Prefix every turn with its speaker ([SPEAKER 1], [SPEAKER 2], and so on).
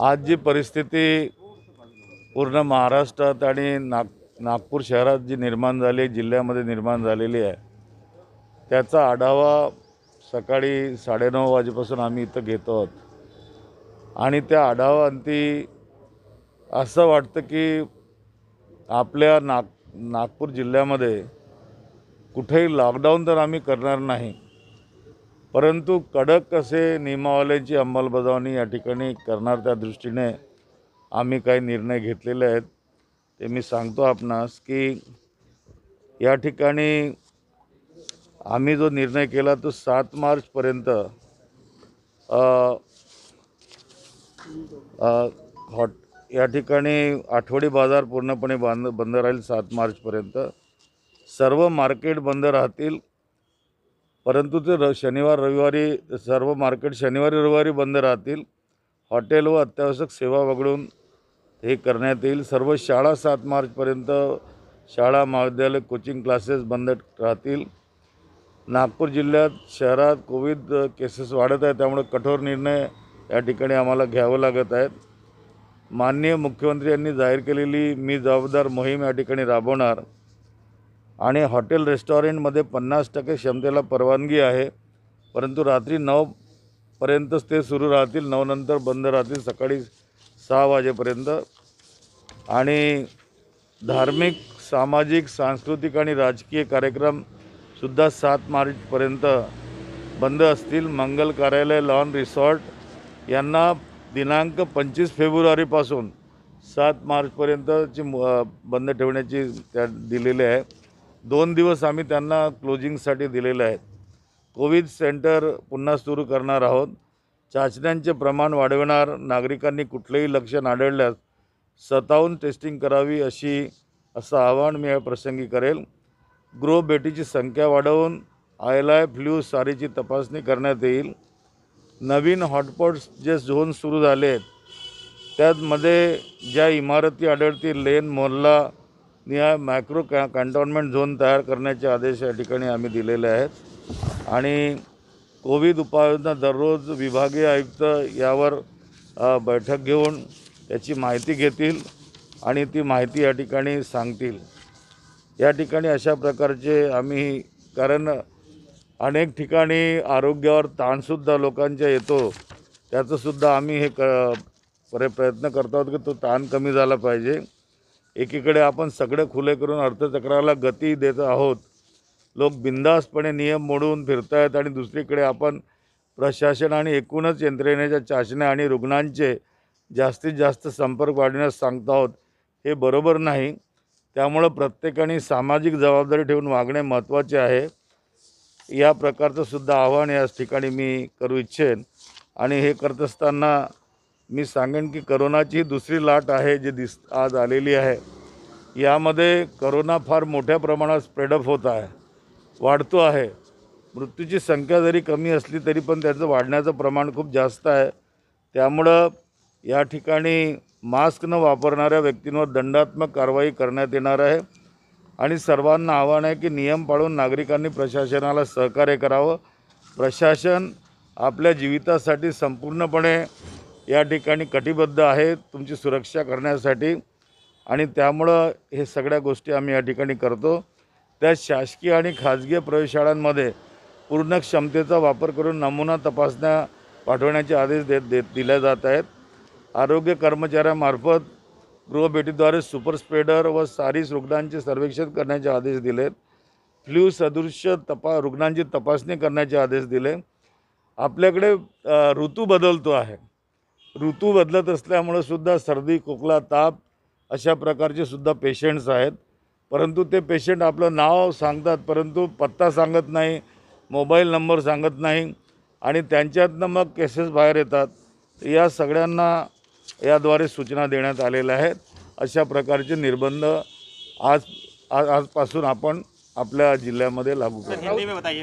[SPEAKER 1] आज जी परिस्थिती पूर्ण महाराष्ट्रात आणि नाग नागपूर शहरात जी निर्माण झाली जिल्ह्यामध्ये निर्माण झालेली आहे त्याचा आढावा सकाळी साडेनऊ वाजेपासून आम्ही इथं घेतो आहोत. आणि त्या आढावाअंती असं वाटतं की आपल्या नाग नागपूर जिल्ह्यामध्ये कुठेही लॉकडाऊन तर आम्ही करणार नाही. परंतु कडक असे नियमावलीची अंमलबजावणी या ठिकाणी करणार त्या दृष्टीने आम्ही काही निर्णय घेतलेले आहेत. ते मी सांगतो आपणास की या ठिकाणी आम्ही जो निर्णय केला तो सात मार्चपर्यंत हॉट या ठिकाणी आठवडी बाजार पूर्णपणे बांध बंद राहील सात मार्चपर्यंत सर्व मार्केट बंद राहतील. परंतु ते र शनिवार रविवारी सर्व मार्केट शनिवारी रविवारी बंद राहतील. हॉटेल व अत्यावश्यक सेवा वगळून हे करण्यात येईल. सर्व शाळा सात मार्चपर्यंत शाळा महाविद्यालय कोचिंग क्लासेस बंद राहतील. नागपूर जिल्ह्यात शहरात कोविड केसेस वाढत आहे त्यामुळे कठोर निर्णय या ठिकाणी आम्हाला घ्यावं लागत आहेत. माननीय मुख्यमंत्री यांनी जाहीर केलेली मी जबाबदार मोहीम या ठिकाणी राबवणार. आणि हॉटेल रेस्टॉरंटमध्ये पन्नास टक्के क्षमतेला परवानगी आहे. परंतु रात्री नऊपर्यंतच ते सुरू राहतील. नऊनंतर बंद राहतील. सकाळी सहा वाजेपर्यंत. आणि धार्मिक सामाजिक सांस्कृतिक आणि राजकीय कार्यक्रमसुद्धा सात मार्चपर्यंत बंद असतील. मंगल कार्यालय लॉन रिसॉर्ट यांना दिनांक पंचवीस फेब्रुवारीपासून सात मार्चपर्यंतची मु- बंद ठेवण्याची त्या दिलेली आहे. दोन दिवस आम्ही त्यांना क्लोजिंगसाठी दिलेले आहेत. कोविड सेंटर पुन्हा सुरू करणार आहोत. चाचण्यांचे प्रमाण वाढविणार नागरिकांनी कुठलेही लक्षण आढळल्यास स्वतःहून टेस्टिंग करावी अशी असं आवाहन मी या प्रसंगी करेल. ग्रो बेटीची संख्या वाढवून आय आय फ्ल्यू सारीची तपासणी करण्यात येईल. नवीन हॉटस्पॉट्स जे झोन सुरू झाले आहेत त्यामध्ये ज्या इमारती आढळतील लेन मोहल्ला निहाय मॅक्रो कॅ कॅन्टॉन्मेंट झोन तयार करण्याचे आदेश या ठिकाणी आम्ही दिलेले आहेत. आणि कोविड उपाययोजना दररोज विभागीय आयुक्त यावर बैठक घेऊन त्याची माहिती घेतील आणि ती माहिती या ठिकाणी सांगतील. या ठिकाणी अशा प्रकारचे आम्ही कारण अनेक ठिकाणी आरोग्यावर ताणसुद्धा लोकांच्या येतो त्याचंसुद्धा आम्ही हे क प्रयत्न करतो आहोत की तो ताण कमी झाला पाहिजे. एकीकडे आपण सगळे खुले करून अर्थचक्राला गती देत आहोत. लोक बिंदासपणे नियम मोडून फिरत आहेत आणि दुसरीकडे आपण प्रशासन आणि एकूणच यंत्रणेच्या चाचण्या आणि रुग्णांचे जास्तीत जास्त संपर्क वाढवण्यास सांगतो आहोत. हे बरोबर नाही. त्यामुळं प्रत्येकाने सामाजिक जबाबदारी ठेवून वागणे महत्त्वाचे आहे. या प्रकारचं सुद्धा आव्हान याच ठिकाणी मी करू इच्छेन. आणि हे करत असताना मी सांगेन की करोनाची दुसरी लाट आहे जी दिस आज आलेली आहे. यामध्ये करोना फार मोठ्या प्रमाणात स्प्रेडअप होत आहे. वाढतो आहे. मृत्यूची संख्या जरी कमी असली तरी पण त्याचं वाढण्याचं प्रमाण खूप जास्त आहे. त्यामुळं या ठिकाणी मास्क न वापरणाऱ्या व्यक्तींवर दंडात्मक कारवाई करण्यात येणार आहे. आणि सर्वांना आव्हान आहे की नियम पाळून नागरिकांनी प्रशासनाला सहकार्य करावं. प्रशासन आपल्या जीवितासाठी संपूर्णपणे या ठिकाणी कटिबद्ध आहे तुमची सुरक्षा करण्यासाठी. आणि त्यामुळं हे सगळ्या गोष्टी आम्ही या ठिकाणी करतो. त्या शासकीय आणि खाजगी प्रयोगशाळांमध्ये पूर्ण क्षमतेचा वापर करून नमुना तपासण्या पाठवण्याचे आदेश देत देत दिले जात आहेत. आरोग्य कर्मचाऱ्यामार्फत गृहभेटीद्वारे सुपर स्प्रेडर व सारीस रुग्णांचे सर्वेक्षण करण्याचे आदेश दिलेत फ्ल्यू सदृश्य तपा रुग्णांची तपासणी करण्याचे आदेश दिले. आपल्याकडे ऋतू बदलतो आहे. ऋतू बदलत असल्यामुळं सुद्धा सर्दी खोकला ताप अशा प्रकारचे सुद्धा पेशंट्स आहेत. परंतु ते पेशंट आपलं नाव सांगतात परंतु पत्ता सांगत नाही मोबाईल नंबर सांगत नाही आणि त्यांच्यातनं मग केसेस बाहेर येतात. या सगळ्यांना याद्वारे सूचना देण्यात आलेल्या आहेत. अशा प्रकारचे निर्बंध आज आज आजपासून आपण आपल्या जिल्ह्यामध्ये लागू करू.